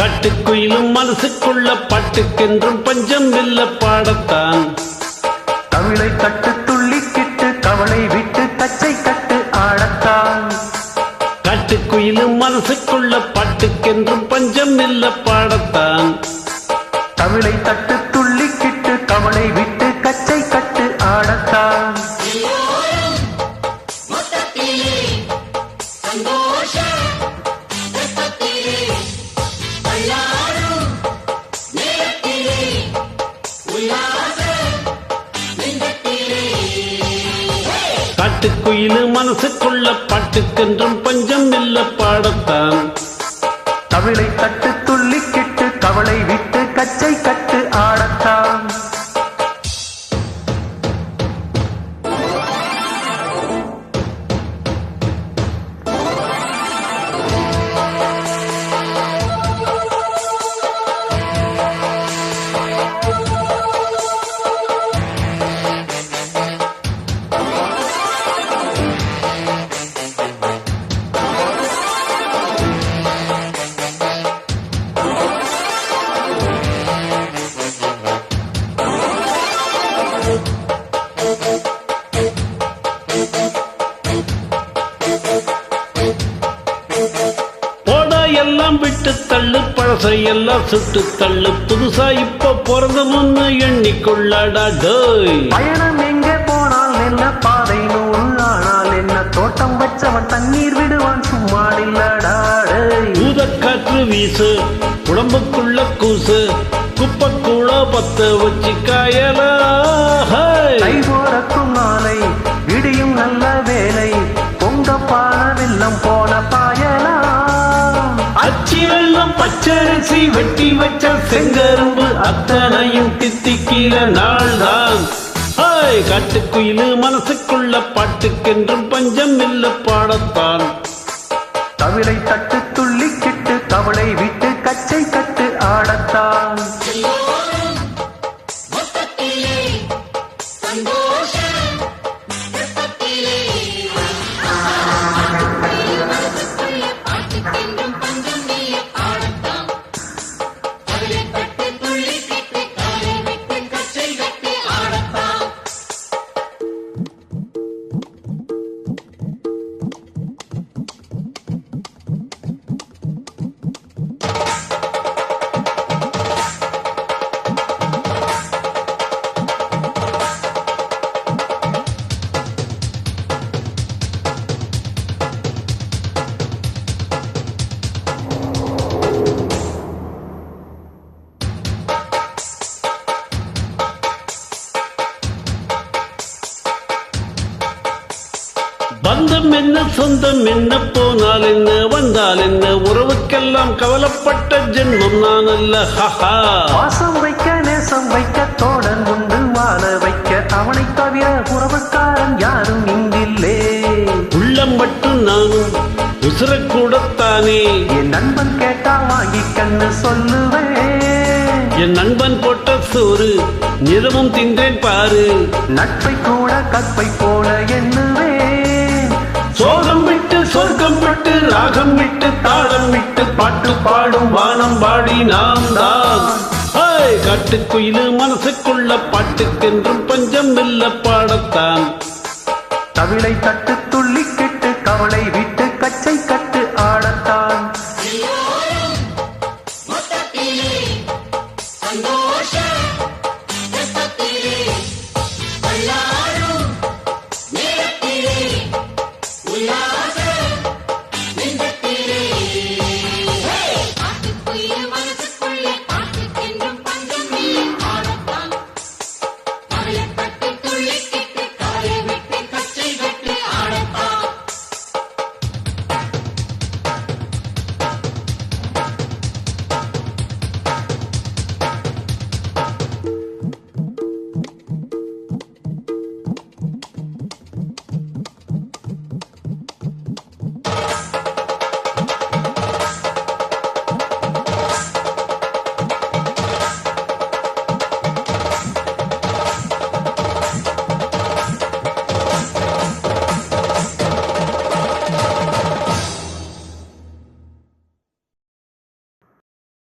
காட்டுக்குயிலும் மனசுக்குள்ள பாட்டுக்கென்றும் பஞ்சம் இல்ல பாடத்தான். தமிழை கட்டு துள்ளிக்கிட்டு கவலை விட்டு கச்சை கட்டு ஆடத்தான். காட்டுக்குயிலும் மனசுக்குள்ள பாட்டுக்கென்றும் பஞ்சம் இல்ல பாடத்தான். தமிழை தட்டு துள்ளிக்கிட்டு கவலை விட்டு காட்டுக்குயிலு மனசுக்குள்ள பாட்டுக்கென்றும் பஞ்சம் இல்ல பாடத்தான். தமிழை தட்டு துள்ளிக்கிட்டு கவலை விட்டு கச்சை கட்டு எல்லாம் விட்டு தள்ளு பழசை எல்லாம் சுட்டு தள்ளு. புதுசா இப்ப பிறந்த முன்னு எண்ணிக்கொள்ளடா டோய். பயணம் எங்கே போனால் என்ன பாதை நூல் ஆனால் என்ன? தோட்டம் வச்சவன் தண்ணீர் விடுவான் சும்மா இல்லடாடே ஊதக்காற்று வீசு உடம்புக்குள்ள கூசு குப்பக்கூட பத்த வச்சு காயலா கை போறக்கும் நாளை பச்சரிசி வெட்டி வச்ச செங்கரும்பு அத்தனையும் தித்திக்கிற நாள் தான் காட்டுக்குயிலு மனசுக்குள்ள பாட்டுக்கென்றும் பஞ்சம் இல்ல பாடத்தான். தமிழை தட்டு துள்ளிக்கிட்டு தவளை விட்டு கச்சை கட்டு பந்தம் என்ன சொந்தம் என்ன போனால் என்ன வந்தால் என்ன உறவுக்கெல்லாம் கவலைப்பட்ட ஜென்மம் நான் அல்ல. ஹஹா. வாசம் வைக்க நேசம் வைக்க தோழன் உண்டு வாழ வைக்க அவனை தவிர உறவுக்காரன் யாரும் இங்கில்லே. உள்ளம் மட்டும் நானும் உசுரக்கூடத்தானே என் நண்பன் கேட்டா வாங்கி கண்ணு சொல்லுவேன். என் நண்பன் போட்ட சோறு நிலமும் தின்றேன் பாரு. நட்பை கூட கற்பை போல எண்ணுவேன். ராகம் விட்டு தாளம் விட்டு பாட்டு பாடும் வானம் பாடி நாம் தான். காட்டுக்குயிலு மனசுக்குள்ள பாட்டுக்கென்றும் பஞ்சம் இல்ல பாடத்தான். தவிழை தட்டு துள்ளிக்கிட்டு கவலை விட்டு கச்சை Oye,